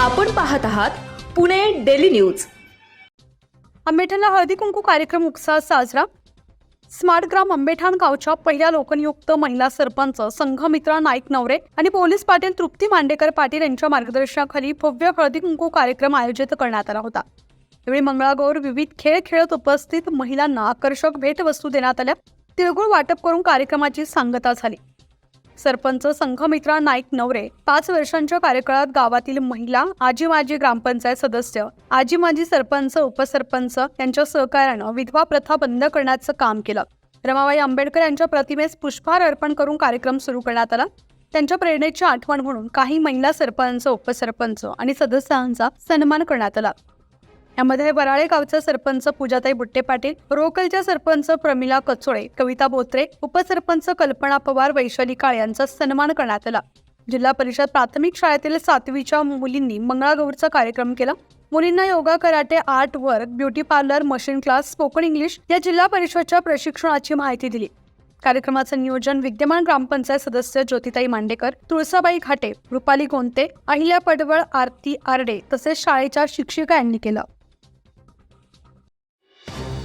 आपण पाहत आहात पुणे डेली न्यूज. आंबेठाणला हळदी कुंकू कार्यक्रम उत्साहात साजरा. स्मार्ट ग्राम आंबेठाण गावच्या पहिल्या लोकनियुक्त महिला सरपंच संघमित्रा नाईक नवरे आणि पोलीस पाटील तृप्ती मांडेकर पाटील यांच्या मार्गदर्शनाखाली भव्य हळदी कुंकू कार्यक्रम आयोजित करण्यात आला होता. यावेळी मंगळागौर विविध खेळ खेळत उपस्थित महिलांना आकर्षक भेटवस्तू देण्यात आल्या. तिळगुळ वाटप करून कार्यक्रमाची सांगता झाली. सरपंच संघमित्रा नाईक नवरे पाच वर्षांच्या कार्यकाळात गावातील महिला आजी माजी ग्रामपंचायत सदस्य आजी माजी सरपंच उपसरपंच यांच्या सहकार्यानं विधवा प्रथा बंद करण्याचं काम केलं. रमाबाई आंबेडकर यांच्या प्रतिमेस पुष्पहार अर्पण करून कार्यक्रम सुरू करण्यात आला. त्यांच्या प्रेरणेची आठवण म्हणून काही महिला सरपंच उपसरपंच आणि सदस्यांचा सन्मान करण्यात आला. यामध्ये वराळे गावचे सरपंच पूजाताई बुट्टे पाटील रोकलच्या सरपंच प्रमिला कचोळे कविता बोत्रे उपसरपंच कल्पना पवार वैशाली काळे यांचा सन्मान करण्यात आला. जिल्हा परिषद प्राथमिक शाळेतील सातवीच्या मुलींनी मंगळागौरचा कार्यक्रम केला. मुलींना yoga karate art work beauty parlour machine class spoken English या जिल्हा परिषदच्या प्रशिक्षणाची माहिती दिली. कार्यक्रमाचं नियोजन विद्यमान ग्रामपंचायत सदस्य ज्योतिताई मांडेकर तुळसाबाई घाटे रुपाली गोंते अहिल्या पडवळ आरती आरडे तसेच शाळेच्या शिक्षिका यांनी केलं.